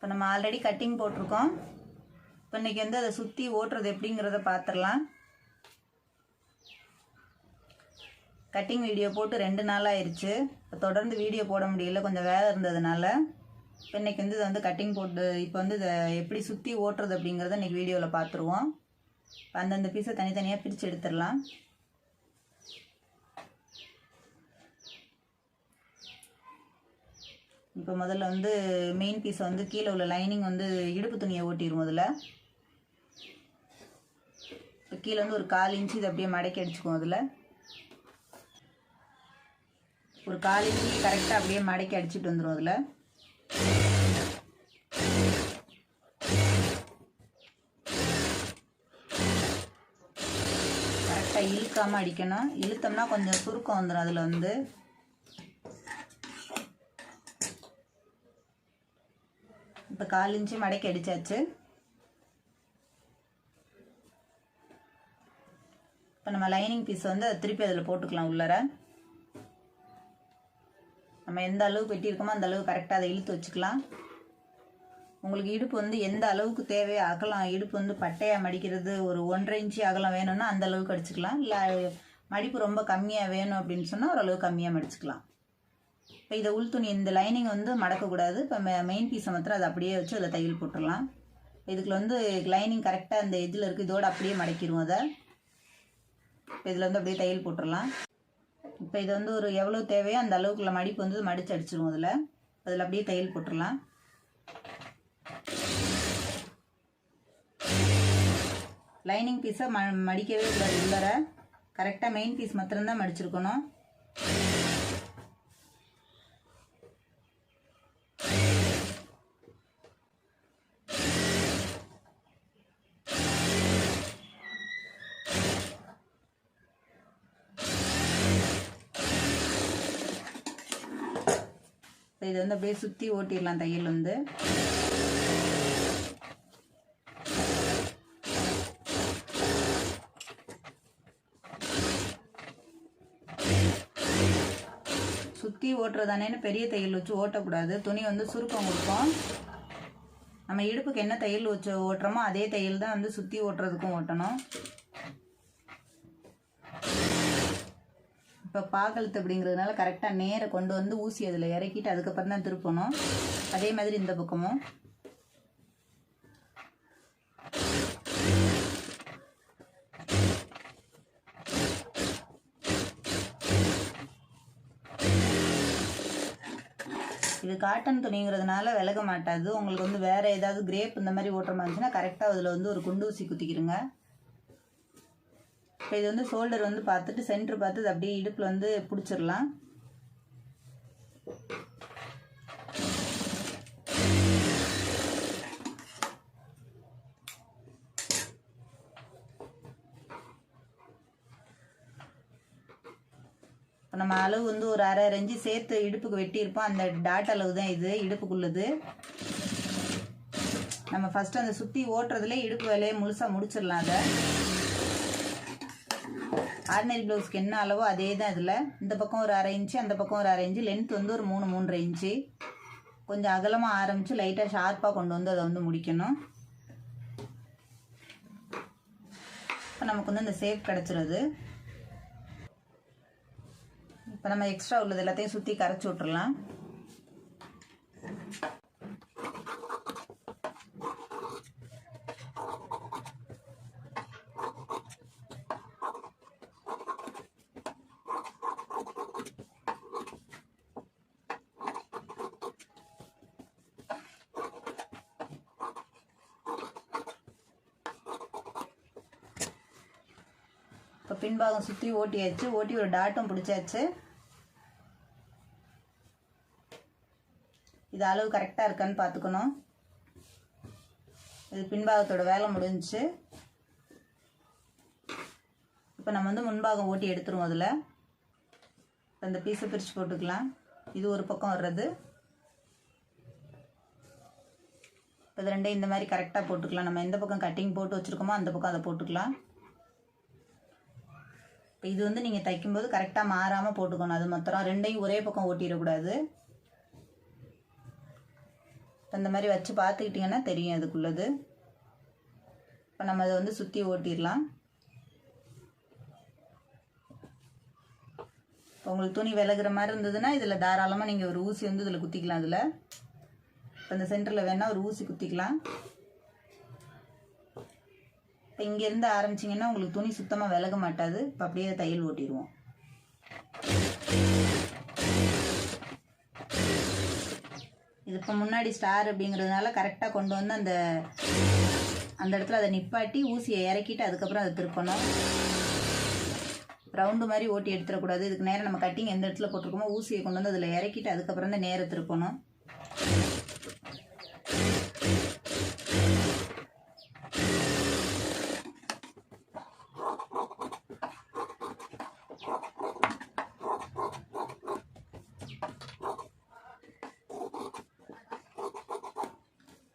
இப்போ நம்ம already cutting போட்டிருக்கோம். இப்போ இன்றைக்கி வந்து அதை சுற்றி ஓட்டுறது எப்படிங்கிறத பார்த்துடலாம். கட்டிங் வீடியோ போட்டு ரெண்டு நாள் ஆயிடுச்சு இப்போ தொடர்ந்து வீடியோ போட முடியல கொஞ்சம் வேலை இருந்ததுனால. இப்போ இன்றைக்கி வந்து இதை வந்து கட்டிங் போட்டு இப்போ வந்து இதை எப்படி சுற்றி ஓட்டுறது அப்படிங்கிறத இன்றைக்கி வீடியோவில் பார்த்துருவோம். அந்தந்த பீஸை தனித்தனியாக பிரித்து எடுத்துடலாம். இப்போ முதல்ல வந்து மெயின் பீஸை வந்து கீழே உள்ள லைனிங் வந்து இடுப்பு துணியை ஓட்டிடும் முதல்ல. இப்போ கீழே வந்து ஒரு கால் இன்ச்சு இதை அப்படியே மடக்கி அடிச்சுக்குவோம் அதில். ஒரு கால் இன்ச்சு கரெக்டாக அப்படியே மடக்கி அடிச்சுட்டு வந்துடும் அதில். கரெக்டாக இழுக்காமல் அடிக்கணும். இழுத்தோம்னா கொஞ்சம் சுருக்கம் வந்துடும் அதில் வந்து. இப்போ கால் இன்ச்சு மடக்கி அடித்தாச்சு இப்போ நம்ம லைனிங் பீஸ் வந்து அதை திருப்பி அதில் போட்டுக்கலாம் உள்ளார. நம்ம எந்த அளவுக்கு வெட்டியிருக்கோமோ அந்த அளவு கரெக்டாக அதை இழுத்து வச்சுக்கலாம். உங்களுக்கு இடுப்பு வந்து எந்த அளவுக்கு தேவையோ அகலம் இடுப்பு வந்து பட்டையாக மடிக்கிறது ஒரு ஒன்றரை இன்ச்சு அகலம் வேணும்னா அந்த அளவுக்கு அடிச்சுக்கலாம். இல்லை மடிப்பு ரொம்ப கம்மியாக வேணும் அப்படின்னு சொன்னால் ஓரளவு கம்மியாக மடிச்சுக்கலாம். இப்போ இதை உள் துணி இந்த லைனிங் வந்து மடக்கக்கூடாது. இப்போ மெயின் பீஸை மாத்திரம் அதை அப்படியே வச்சு அதில் தையல் போட்டுடலாம். இதுக்குள்ள வந்து லைனிங் கரெக்டாக அந்த இதில் இருக்குது இதோடு அப்படியே மடக்கிடுவோம் அதை. இப்போ இதில் வந்து அப்படியே தையல் போட்டுடலாம். இப்போ இது வந்து ஒரு எவ்வளோ தேவையோ அந்த அளவுக்குள்ள மடிப்பு வந்து மடித்து அடிச்சிருவோம் அதில். அதில் அப்படியே தையல் போட்டுடலாம். லைனிங் பீஸை ம மடிக்கவே கூடாது உள்ளர. கரெக்டாக மெயின் பீஸ் மாத்திரம்தான் மடிச்சிருக்கணும். இது வந்து அப்படியே சுற்றி ஓட்டிடலாம் தையல் வந்து. சுற்றி ஓட்டுறதானேன்னு பெரிய தையல் வச்சு ஓட்டக்கூடாது. துணி வந்து சுருக்கம் கொடுக்கும். நம்ம இடுப்புக்கு என்ன தையல் வச்சு ஓட்டுறோமோ அதே தையல் தான் வந்து சுற்றி ஓட்டுறதுக்கும் ஓட்டணும். இப்போ பாகலத்து அப்படிங்கிறதுனால கரெக்டாக நேர கொண்டு வந்து ஊசி அதில் இறக்கிட்டு அதுக்கப்புறம் தான் திருப்பணும். அதே மாதிரி இந்த பக்கமும். இது காட்டன் துணிங்கிறதுனால விலக மாட்டாது. உங்களுக்கு வந்து வேறு ஏதாவது கிரேப் இந்த மாதிரி ஓட்டுற மாதிரி இருந்துச்சுன்னா கரெக்டாக அதில் வந்து ஒரு குண்டு ஊசி குத்திக்கிறங்க இப்போ இது வந்து ஷோல்டர் வந்து பார்த்துட்டு சென்டர் பார்த்து இது அப்படியே இடுப்பில் வந்து பிடிச்சிடலாம். இப்போ நம்ம அளவு வந்து ஒரு அரை அரைஞ்சி சேர்த்து இடுப்புக்கு வெட்டியிருப்போம். அந்த டாட் அளவு தான் இது இடுப்புக்குள்ளது. நம்ம ஃபஸ்ட்டு அந்த சுற்றி ஓட்டுறதுலே இடுப்பு வேலையை முழுசாக முடிச்சிடலாம் அதை. ஆர்டினரி ப்ளவுஸ்க்கு என்ன அளவோ அதே தான் இதில். இந்த பக்கம் ஒரு அரை இன்ச்சு அந்த பக்கம் ஒரு அரை இன்ச்சு. லென்த் வந்து ஒரு மூணு மூன்றரை இன்ச்சு. கொஞ்சம் அகலமாக ஆரம்பித்து லைட்டாக ஷார்ப்பாக கொண்டு வந்து அதை வந்து முடிக்கணும். இப்போ நமக்கு வந்து இந்த சேஃப் கிடச்சிருது. இப்போ நம்ம எக்ஸ்ட்ரா உள்ளது எல்லாத்தையும் சுற்றி கரைச்சி விட்றலாம் இப்போ பின்பாகம் சுற்றி ஓட்டியாச்சு. ஓட்டி ஒரு டாட்டும் பிடிச்சாச்சு. இது அளவு கரெக்டாக இருக்கான்னு பார்த்துக்கணும். இது பின்பாகத்தோட வேலை முடிஞ்சிச்சு. இப்போ நம்ம வந்து முன்பாகம் ஓட்டி எடுத்துருவோம் அதில். இப்போ இந்த பீஸை பிரித்து போட்டுக்கலாம். இது ஒரு பக்கம் வர்றது. இப்போ இது ரெண்டே இந்த மாதிரி கரெக்டாக போட்டுக்கலாம். நம்ம எந்த பக்கம் கட்டிங் போட்டு வச்சுருக்கோமோ அந்த பக்கம் அதை போட்டுக்கலாம். இப்போ இது வந்து நீங்கள் தைக்கும்போது கரெக்டாக மாறாமல் போட்டுக்கணும். அது மாத்திரம் ரெண்டையும் ஒரே பக்கம் ஓட்டிடக்கூடாது. இந்த மாதிரி வச்சு பார்த்துக்கிட்டிங்கன்னா தெரியும் அதுக்குள்ளது. இப்போ நம்ம அதை வந்து சுற்றி ஓட்டிடலாம். இப்போ உங்களுக்கு துணி விலகுற மாதிரி இருந்ததுன்னா இதில் தாராளமாக நீங்கள் ஒரு ஊசி வந்து இதில் குத்திக்கலாம் இதில் இப்போ இந்த சென்டரில் வேணால் ஒரு ஊசி குத்திக்கலாம். இப்போ இங்கேருந்து ஆரம்பிச்சிங்கன்னா உங்களுக்கு துணி சுத்தமாக விலக மாட்டாது. இப்போ அப்படியே தையல் ஓட்டிடுவோம். இது இப்போ முன்னாடி ஸ்டார் அப்படிங்கிறதுனால கரெக்டாக கொண்டு வந்து அந்த அந்த இடத்துல அதை நிப்பாட்டி ஊசியை இறக்கிட்டு அதுக்கப்புறம் அதை திருப்பணும். ரவுண்டு மாதிரி ஓட்டி எடுத்துடக்கூடாது. இதுக்கு நேரம் நம்ம கட்டிங் எந்த இடத்துல போட்டிருக்கோமோ ஊசியை கொண்டு வந்து அதில் இறக்கிட்டு அதுக்கப்புறம் தான் நேரம் திருப்பணும்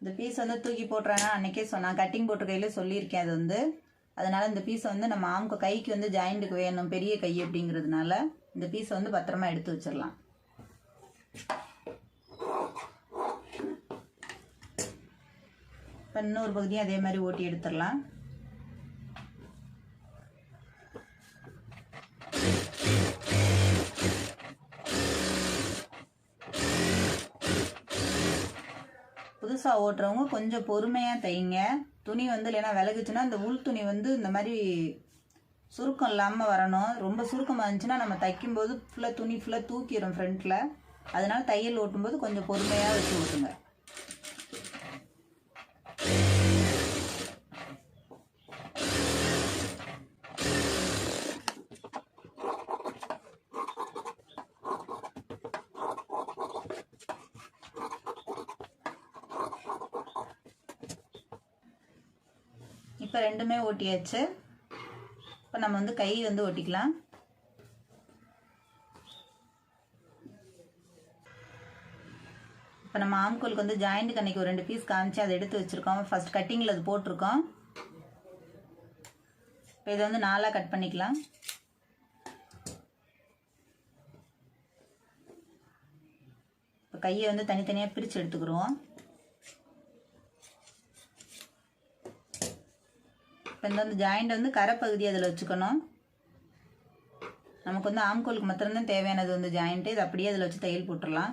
இந்த பீஸ் வந்து தூக்கி போட்டுறேன்னா அன்றைக்கே சொன்னேன் கட்டிங் போட்ட சொல்லியிருக்கேன் அது வந்து. அதனால் இந்த பீஸை வந்து நம்ம ஆம்க்கு கைக்கு வந்து ஜாயிண்ட்டுக்கு வேணும் பெரிய கை அப்படிங்கிறதுனால இந்த பீஸை வந்து பத்திரமா எடுத்து வச்சிடலாம். இப்போ இன்னொரு பகுதியும் அதே மாதிரி ஓட்டி எடுத்துடலாம். புதுசாக ஓட்டுறவங்க கொஞ்சம் பொறுமையாக தைங்க. துணி வந்து இல்லைன்னா விலகுச்சுன்னா இந்த உள் துணி வந்து இந்த மாதிரி சுருக்கம் இல்லாமல் வரணும். ரொம்ப சுருக்கமாக இருந்துச்சுன்னா நம்ம தைக்கும்போது ஃபுல்லாக துணி ஃபுல்லாக தூக்கிடும் ஃப்ரண்ட்டில் அதனால் தையல் ஓட்டும்போது கொஞ்சம் பொறுமையாக வச்சு ஓட்டுங்க. இப்போ ரெண்டுமே ஓட்டியாச்சு. இப்போ நம்ம வந்து கை வந்து ஓட்டிக்கலாம். இப்போ நம்ம ஆம்கோலுக்கு வந்து ஜாயிண்ட் அன்னைக்கு ஒரு ரெண்டு பீஸ் காமிச்சு அதை எடுத்து வச்சுருக்கோம். ஃபஸ்ட் கட்டிங்கில் அது போட்டிருக்கோம். இப்போ இதை வந்து நாலாக கட் பண்ணிக்கலாம். இப்போ கையை வந்து தனித்தனியாக பிரித்து எடுத்துக்கிடுவோம். இப்போ இந்த வந்து ஜாயிண்ட் வந்து கரைப்பகுதி அதில் வச்சுக்கணும். நமக்கு வந்து ஆம்கோலுக்கு மாத்திரம்தான் தேவையானது வந்து ஜாயிண்ட்டு இது அப்படியே அதில் வச்சு தையல் போட்டுடலாம்.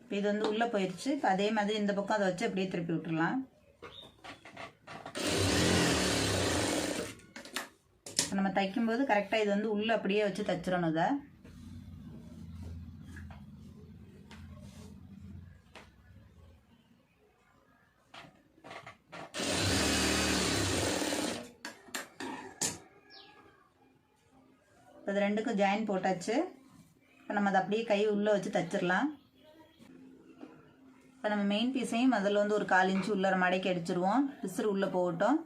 இப்போ இது வந்து உள்ளே போயிடுச்சு இப்போ அதே மாதிரி இந்த பக்கம் அதை வச்சு அப்படியே திருப்பி விட்டுறலாம் இப்போ நம்ம தைக்கும்போது கரெக்டாக இது வந்து உள்ளே அப்படியே வச்சு தைச்சிடணும் இதை. அது ரெண்டுக்கும் ஜாயின் போட்டாச்சு. இப்போ நம்ம அதை அப்படியே கை உள்ளே வச்சு தச்சிடலாம். இப்போ நம்ம மெயின் பீஸையும் அதில் வந்து ஒரு கால் இன்ச்சு உள்ளர மடக்கி அடிச்சிருவோம். பிசுறு உள்ளே போகட்டும்.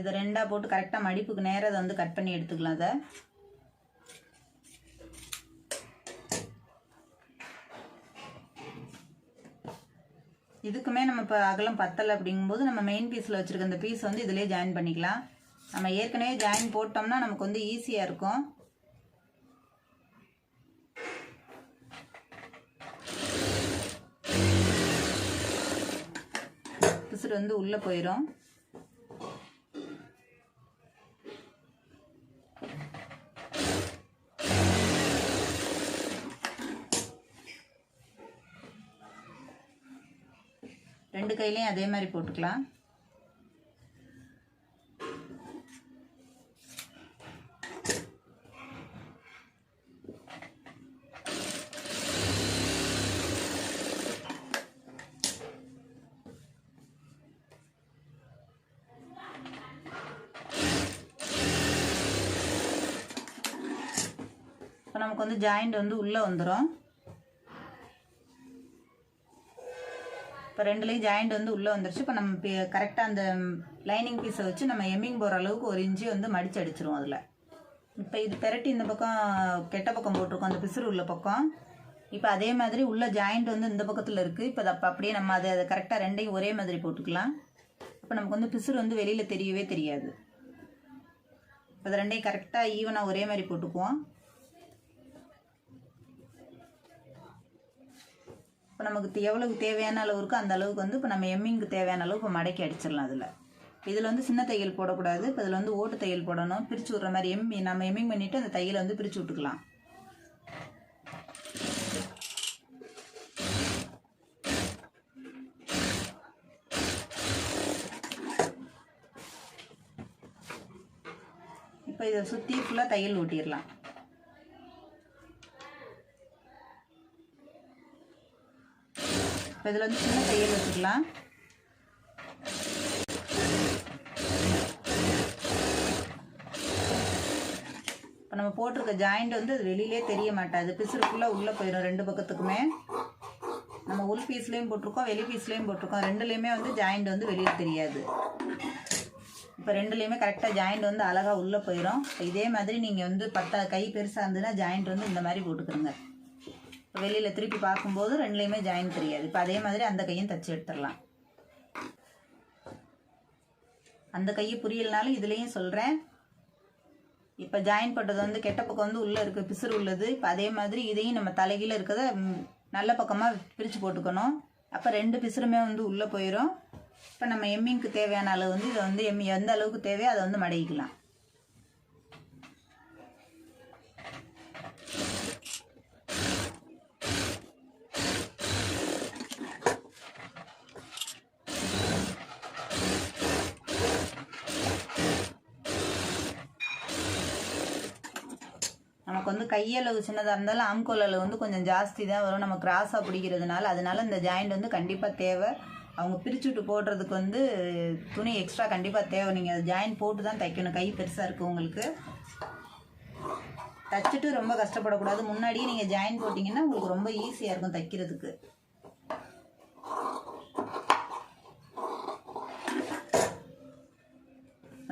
இதை ரெண்டாக போட்டு கரெக்டாக மடிப்புக்கு நேரம் அதை வந்து கட் பண்ணி எடுத்துக்கலாம் அதை இதுக்குமே நம்ம இப்போ அகலம் பத்தலை அப்படிங்கும்போது நம்ம மெயின் பீஸில் வச்சுருக்க இந்த பீஸ் வந்து இதிலே ஜாயின் பண்ணிக்கலாம். நம்ம ஏற்கனவே ஜாயின் போட்டோம்னா நமக்கு வந்து ஈஸியாக இருக்கும். பிசுறு வந்து உள்ளே போயிடும் ரெண்டு கையிலையும் அதே மாதிரி போட்டுக்கலாம். இப்போ நமக்கு வந்து ஜாயிண்ட் வந்து உள்ளே வந்துடும் இப்போ ரெண்டுலேயும் ஜாயிண்ட் வந்து உள்ளே வந்துருச்சு. இப்போ நம்ம கரெக்டாக அந்த லைனிங் பீஸை வச்சு நம்ம எம்மிங் போகிற அளவுக்கு ஒரு இன்ச்சு வந்து மடிச்சு அடிச்சிருவோம் அதில். இப்போ இது பெரட்டி இந்த பக்கம் கெட்ட பக்கம் போட்டிருக்கோம். அந்த பிசுறு உள்ள பக்கம். இப்போ அதே மாதிரி உள்ள ஜாயிண்ட் வந்து இந்த பக்கத்தில் இருக்குது இப்போ அதை அப்படியே நம்ம அதை அதை கரெக்டாக ரெண்டையும் ஒரே மாதிரி போட்டுக்கலாம். இப்போ நமக்கு வந்து பிசுறு வந்து வெளியில் தெரியவே தெரியாது. இப்போ அதை ரெண்டையும் கரெக்டாக ஈவனாக ஒரே மாதிரி போட்டுக்குவோம். இப்போ நமக்கு எவ்வளவு தேவையான அளவு இருக்கோ அந்த அளவுக்கு வந்து இப்போ நம்ம எம்மிங்க்கு தேவையான அளவு இப்போ மடக்கி அடிச்சிடலாம் அதில். இதில் வந்து சின்ன தையல் போடக்கூடாது. இப்போ இதில் வந்து ஓட்டு தையல் போடணும். பிரித்து விட்ற மாதிரி எம்மி நம்ம எம்மிங் பண்ணிவிட்டு அந்த தையலை வந்து பிரித்து விட்டுக்கலாம். இப்போ இதை சுற்றி ஃபுல்லாக தையல் ஓட்டிடலாம். இப்போ இதில் வந்து சின்ன தையல் வச்சுக்கலாம். இப்போ நம்ம போட்டிருக்க ஜாயிண்ட் வந்து அது வெளியிலே தெரிய மாட்டாது. பிசுறு ஃபுல்லாக உள்ளே போயிடும் ரெண்டு பக்கத்துக்குமே. நம்ம உள் பீஸ்லேயும் போட்டிருக்கோம் வெளி பீஸ்லேயும் போட்டிருக்கோம். ரெண்டுலேயுமே வந்து ஜாயிண்ட் வந்து வெளியில் தெரியாது. இப்போ ரெண்டுலேயுமே கரெக்டாக ஜாயிண்ட் வந்து அழகாக உள்ளே போயிடும். இதே மாதிரி நீங்கள் வந்து பத்தா கை பெருசாக இருந்ததுன்னா ஜாயிண்ட் வந்து இந்த மாதிரி போட்டுக்கிறோங்க வெளியில் திருப்பி பார்க்கும்போது ரெண்டுலேயுமே ஜாயின் தெரியாது. இப்போ அதே மாதிரி அந்த கையும் தச்சு எடுத்துடலாம். அந்த கையை புரியலனாலும் இதுலேயும் சொல்கிறேன் இப்போ ஜாயின் பண்ணுறது வந்து கெட்ட பக்கம் வந்து உள்ளே இருக்குது பிசுறு உள்ளது. இப்போ அதே மாதிரி இதையும் நம்ம தலைகீழ இருக்கிறத நல்ல பக்கமாக பிரித்து போட்டுக்கணும். அப்போ ரெண்டு பிசுறுமே வந்து உள்ளே போயிடும் இப்போ நம்ம எம்மிங்க்கு தேவையான அளவு வந்து இதை வந்து எம்மி எந்த அளவுக்கு தேவையோ அதை வந்து மடக்கிக்கலாம். நமக்கு வந்து கையளவு சின்னதாக இருந்தாலும் ஆம்கோல் அளவு வந்து கொஞ்சம் ஜாஸ்தி தான் வரும். நம்ம கிராஸாக பிடிக்கிறதுனால அதனால இந்த ஜாயிண்ட் வந்து கண்டிப்பாக தேவை. அவங்க பிரிச்சு விட்டு போடுறதுக்கு வந்து துணி எக்ஸ்ட்ரா கண்டிப்பாக தேவை. நீங்கள் அது ஜாயின் போட்டு தான் தைக்கணும். கை பெருசாக இருக்குது உங்களுக்கு. தைச்சிட்டு ரொம்ப கஷ்டப்படக்கூடாது. முன்னாடியே நீங்கள் ஜாயின் போட்டிங்கன்னா உங்களுக்கு ரொம்ப ஈஸியாக இருக்கும் தைக்கிறதுக்கு.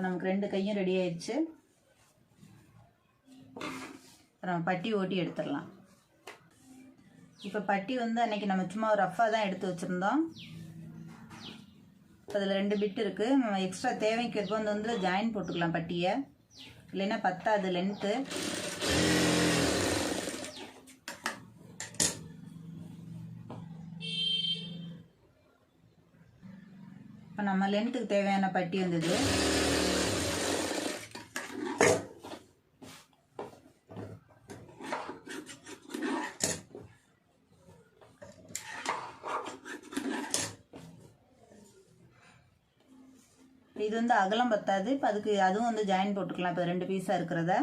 நமக்கு ரெண்டு கையும் ரெடி ஆயிடுச்சு. அப்புறம் பட்டி ஓட்டி எடுத்துடலாம். இப்போ பட்டி வந்து அன்னைக்கு நம்ம சும்மா ரஃப்பாக தான் எடுத்து வச்சுருந்தோம். அதில் ரெண்டு பிட் இருக்குது நம்ம எக்ஸ்ட்ரா தேவைக்கு இருப்போம் வந்து வந்து ஜாயின் போட்டுக்கலாம் பட்டியை. இல்லைன்னா பத்தாது லென்த்து இப்போ நம்ம லென்த்துக்கு தேவையான பட்டி வந்தது. இது வந்து அகலம் பத்தாது. இப்போ அதுக்கு அதுவும் வந்து ஜாயின் போட்டுக்கலாம். இப்போ ரெண்டு பீஸாக இருக்கிறத.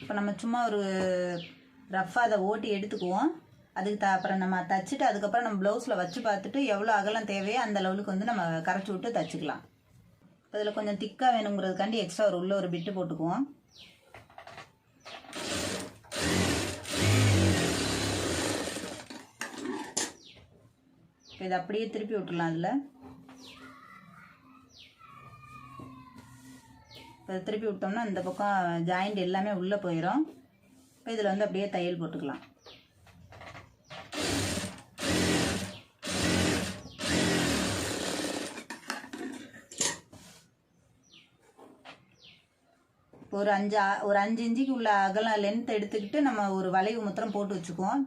இப்போ நம்ம சும்மா ஒரு ரஃப்பாக அதை ஓட்டி எடுத்துக்குவோம். அதுக்கு த அப்புறம் நம்ம தச்சுட்டு அதுக்கப்புறம் நம்ம ப்ளவுஸில் வச்சு பார்த்துட்டு எவ்வளோ அகலம் தேவையோ அந்த லெவலுக்கு வந்து நம்ம கரைச்சி விட்டு தச்சுக்கலாம். அதில் கொஞ்சம் திக்காக வேணுங்கிறதுக்காண்டி எக்ஸ்ட்ரா ஒரு உள்ளே ஒரு பிட்டு போட்டுக்குவோம். இப்போ இதை அப்படியே திருப்பி விட்டுலாம் அதில். இப்போ திருப்பி விட்டோம்னா இந்த பக்கம் ஜாயிண்ட் எல்லாமே உள்ளே போயிடும் இப்போ இதில் வந்து அப்படியே தையல் போட்டுக்கலாம். ஒரு அஞ்சு ஆ- ஒரு அஞ்சு இன்ச்சுக்கு உள்ள அகலம் லென்த் எடுத்துக்கிட்டு நம்ம ஒரு வளைவு முத்திரம் போட்டு வச்சுக்குவோம்.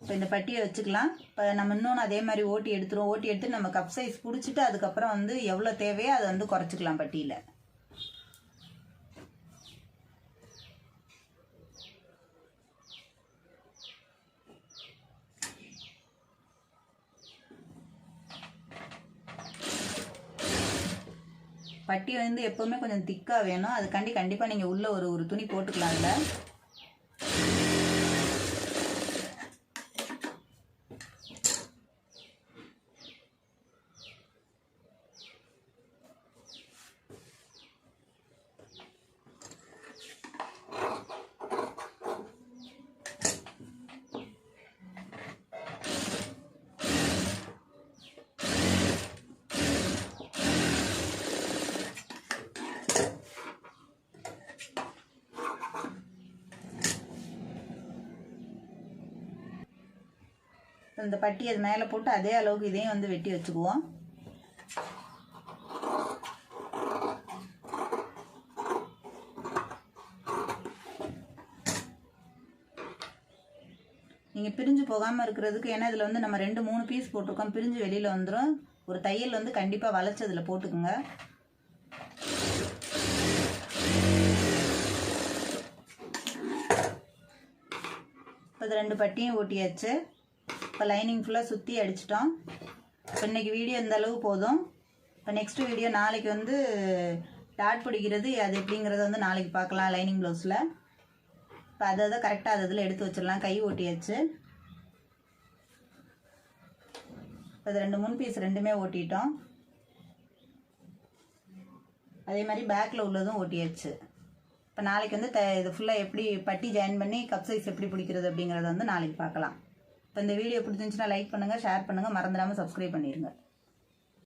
இப்போ இந்த பட்டியை வச்சுக்கலாம். இப்போ நம்ம இன்னொன்று அதே மாதிரி ஓட்டி எடுத்துருவோம். ஓட்டி எடுத்து நம்ம கப் சைஸ் பிடிச்சிட்டு அதுக்கப்புறம் வந்து எவ்வளோ தேவையோ அதை வந்து குறைச்சிக்கலாம் பட்டியில். பட்டி வந்து எப்போவுமே கொஞ்சம் திக்காக வேணும். அதுக்காண்டி கண்டிப்பாக நீங்கள் உள்ளே ஒரு ஒரு துணி போட்டுக்கலாம் இந்த பட்டி அது மேலே போட்டு அதே அளவுக்கு இதையும் வந்து வெட்டி வச்சுக்குவோம். நீங்கள் பிரிஞ்சு போகாமல் இருக்கிறதுக்கு ஏன்னா இதில் வந்து நம்ம ரெண்டு மூணு பீஸ் போட்டிருக்கோம் பிரிஞ்சு வெளியில் வந்துடும் ஒரு தையல் வந்து கண்டிப்பாக வளைச்சு அதில் போட்டுக்குங்க. இப்போ ரெண்டு பட்டியும் ஓட்டியாச்சு. இப்போ லைனிங் ஃபுல்லாக சுற்றி அடிச்சிட்டோம். இப்போ இன்றைக்கி வீடியோ இந்த அளவு போதும். இப்போ நெக்ஸ்ட் வீடியோ நாளைக்கு வந்து டாட் பிடிக்கிறது அது எப்படிங்கிறத வந்து நாளைக்கு பார்க்கலாம் லைனிங் ப்ளவுஸில் இப்போ அதை அதை கரெக்டாக அது இதில் எடுத்து வச்சிடலாம். கை ஓட்டியாச்சு. இப்போ அது ரெண்டு மூணு பீஸ் ரெண்டுமே ஓட்டிட்டோம். அதே மாதிரி பேக்கில் உள்ளதும் ஓட்டியாச்சு. இப்போ நாளைக்கு வந்து த இது ஃபுல்லாக எப்படி பட்டி ஜாயின் பண்ணி கப் சைஸ் எப்படி பிடிக்கிறது அப்படிங்கிறத வந்து நாளைக்கு பார்க்கலாம். இப்போ இந்த வீடியோ பிடிச்சிருந்துச்சுன்னா லைக் பண்ணுங்கள் ஷேர் பண்ணுங்கள் மறந்துடாமல் சப்ஸ்கிரைப் பண்ணிடுங்க